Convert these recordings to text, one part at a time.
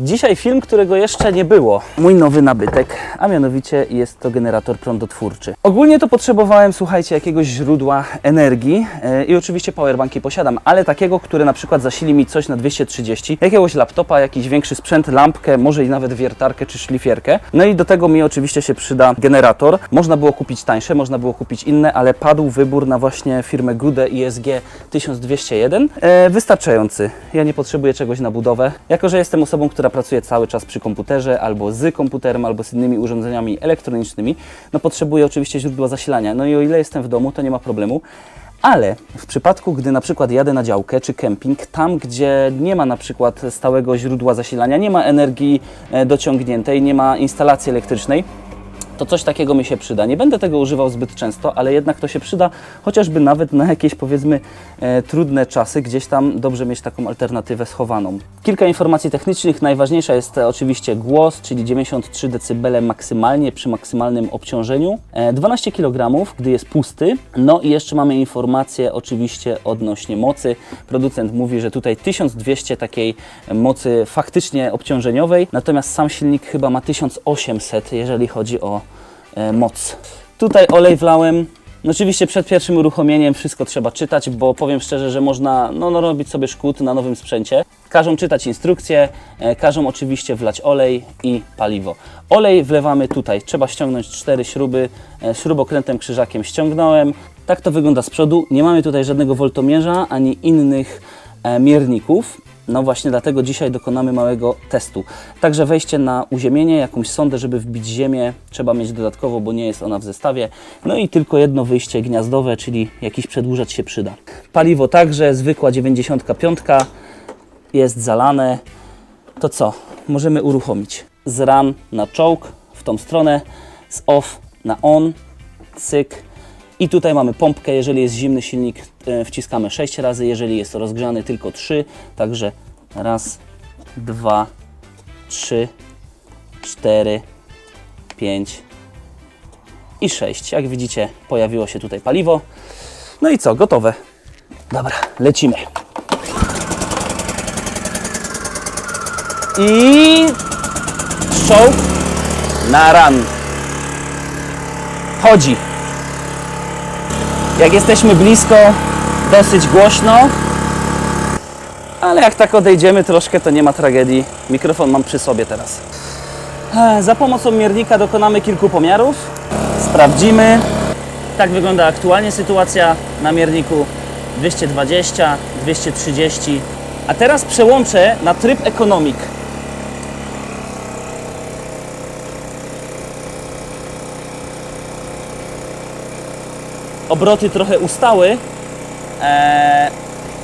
Dzisiaj film, którego jeszcze nie było. Mój nowy nabytek, a mianowicie jest to generator prądotwórczy. Ogólnie to potrzebowałem, słuchajcie, jakiegoś źródła energii e, i oczywiście powerbanki posiadam, ale takiego, który na przykład zasili mi coś na 230, jakiegoś laptopa, jakiś większy sprzęt, lampkę, może i nawet wiertarkę czy szlifierkę. No i do tego mi oczywiście się przyda generator. Można było kupić tańsze, można było kupić inne, ale padł wybór na właśnie firmę Gude ISG 1201. E, wystarczający. Ja nie potrzebuję czegoś na budowę. Jako, że jestem osobą, która pracuje cały czas przy komputerze, albo z komputerem, albo z innymi urządzeniami elektronicznymi, no potrzebuję oczywiście źródła zasilania. No i o ile jestem w domu, to nie ma problemu. Ale w przypadku, gdy na przykład jadę na działkę czy kemping, tam gdzie nie ma na przykład stałego źródła zasilania, nie ma energii e, dociągniętej, nie ma instalacji elektrycznej, to coś takiego mi się przyda. Nie będę tego używał zbyt często, ale jednak to się przyda, chociażby nawet na jakieś powiedzmy e, trudne czasy, gdzieś tam dobrze mieć taką alternatywę schowaną. Kilka informacji technicznych. Najważniejsza jest oczywiście głos, czyli 93 dB maksymalnie przy maksymalnym obciążeniu. E, 12 kg, gdy jest pusty. No i jeszcze mamy informację oczywiście odnośnie mocy. Producent mówi, że tutaj 1200 takiej mocy faktycznie obciążeniowej, natomiast sam silnik chyba ma 1800, jeżeli chodzi o moc. Tutaj olej wlałem. No oczywiście przed pierwszym uruchomieniem wszystko trzeba czytać, bo powiem szczerze, że można no, no, robić sobie szkód na nowym sprzęcie. Każą czytać instrukcje, e, każą oczywiście wlać olej i paliwo. Olej wlewamy tutaj. Trzeba ściągnąć cztery śruby. E, śrubokrętem krzyżakiem ściągnąłem. Tak to wygląda z przodu. Nie mamy tutaj żadnego woltomierza ani innych e, mierników. No właśnie dlatego dzisiaj dokonamy małego testu. Także wejście na uziemienie, jakąś sondę, żeby wbić ziemię, trzeba mieć dodatkowo, bo nie jest ona w zestawie. No i tylko jedno wyjście gniazdowe, czyli jakiś przedłużacz się przyda. Paliwo także, zwykła 95 jest zalane. To co? Możemy uruchomić. Z run na czołg w tą stronę, z off na on, cyk. I tutaj mamy pompkę, jeżeli jest zimny silnik, e, wciskamy 6 razy, jeżeli jest rozgrzany tylko 3, także raz, dwa, trzy, cztery, pięć i 6. Jak widzicie, pojawiło się tutaj paliwo. No i co, gotowe. Dobra, lecimy. I czołg na run. Chodzi. Jak jesteśmy blisko, dosyć głośno, ale jak tak odejdziemy troszkę, to nie ma tragedii. Mikrofon mam przy sobie teraz. E, Za pomocą miernika dokonamy kilku pomiarów. Sprawdzimy. Tak wygląda aktualnie sytuacja na mierniku 220, 230. A teraz przełączę na tryb ekonomik. Obroty trochę ustały e,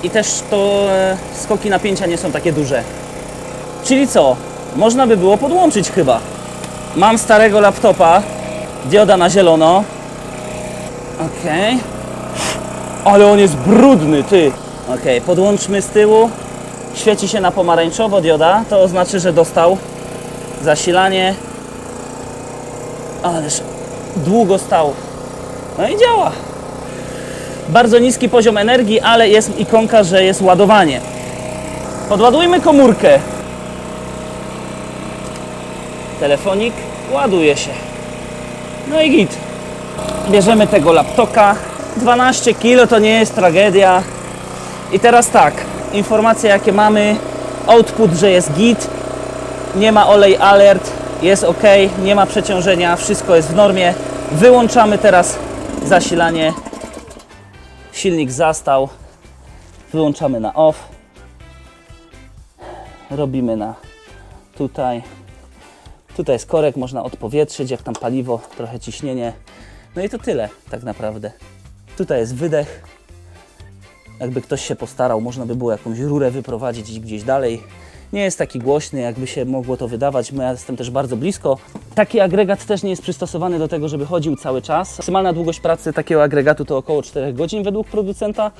i też to e, skoki napięcia nie są takie duże. Czyli co? Można by było podłączyć chyba. Mam starego laptopa, dioda na zielono. Ok. Ale on jest brudny, ty. Ok, podłączmy z tyłu. Świeci się na pomarańczowo dioda, to oznacza, że dostał zasilanie. Ależ długo stał. No i działa. Bardzo niski poziom energii, ale jest ikonka, że jest ładowanie. Podładujmy komórkę. Telefonik ładuje się. No i git. Bierzemy tego laptopa. 12 kg to nie jest tragedia. I teraz tak, informacje jakie mamy. Output, że jest git. Nie ma olej alert. Jest ok, nie ma przeciążenia, wszystko jest w normie. Wyłączamy teraz zasilanie silnik zastał, wyłączamy na off, robimy na tutaj, tutaj jest korek, można odpowietrzyć, jak tam paliwo, trochę ciśnienie, no i to tyle tak naprawdę. Tutaj jest wydech, jakby ktoś się postarał, można by było jakąś rurę wyprowadzić gdzieś dalej. Nie jest taki głośny, jakby się mogło to wydawać. Ja jestem też bardzo blisko. Taki agregat też nie jest przystosowany do tego, żeby chodził cały czas. Maksymalna długość pracy takiego agregatu to około 4 godzin według producenta.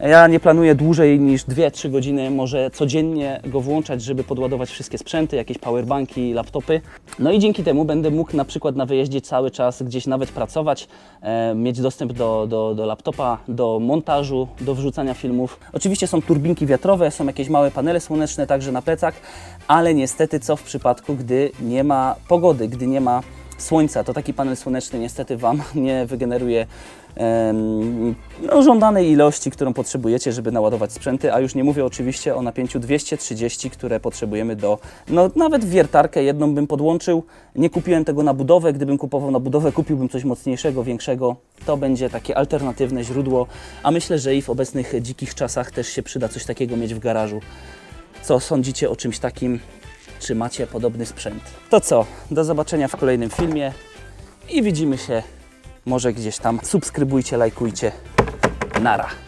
Ja nie planuję dłużej niż 2-3 godziny, może codziennie go włączać, żeby podładować wszystkie sprzęty, jakieś powerbanki, laptopy. No i dzięki temu będę mógł na przykład na wyjeździe cały czas gdzieś nawet pracować, e, mieć dostęp do, do, do laptopa, do montażu, do wrzucania filmów. Oczywiście są turbinki wiatrowe, są jakieś małe panele słoneczne także na plecach, ale niestety co w przypadku, gdy nie ma pogody, gdy nie ma słońca, to taki panel słoneczny niestety Wam nie wygeneruje no, żądanej ilości, którą potrzebujecie, żeby naładować sprzęty, a już nie mówię oczywiście o napięciu 230, które potrzebujemy do, no nawet wiertarkę jedną bym podłączył, nie kupiłem tego na budowę, gdybym kupował na budowę, kupiłbym coś mocniejszego, większego, to będzie takie alternatywne źródło, a myślę, że i w obecnych dzikich czasach też się przyda coś takiego mieć w garażu. Co sądzicie o czymś takim? Czy macie podobny sprzęt? To co? Do zobaczenia w kolejnym filmie i widzimy się może gdzieś tam. Subskrybujcie, lajkujcie. Nara.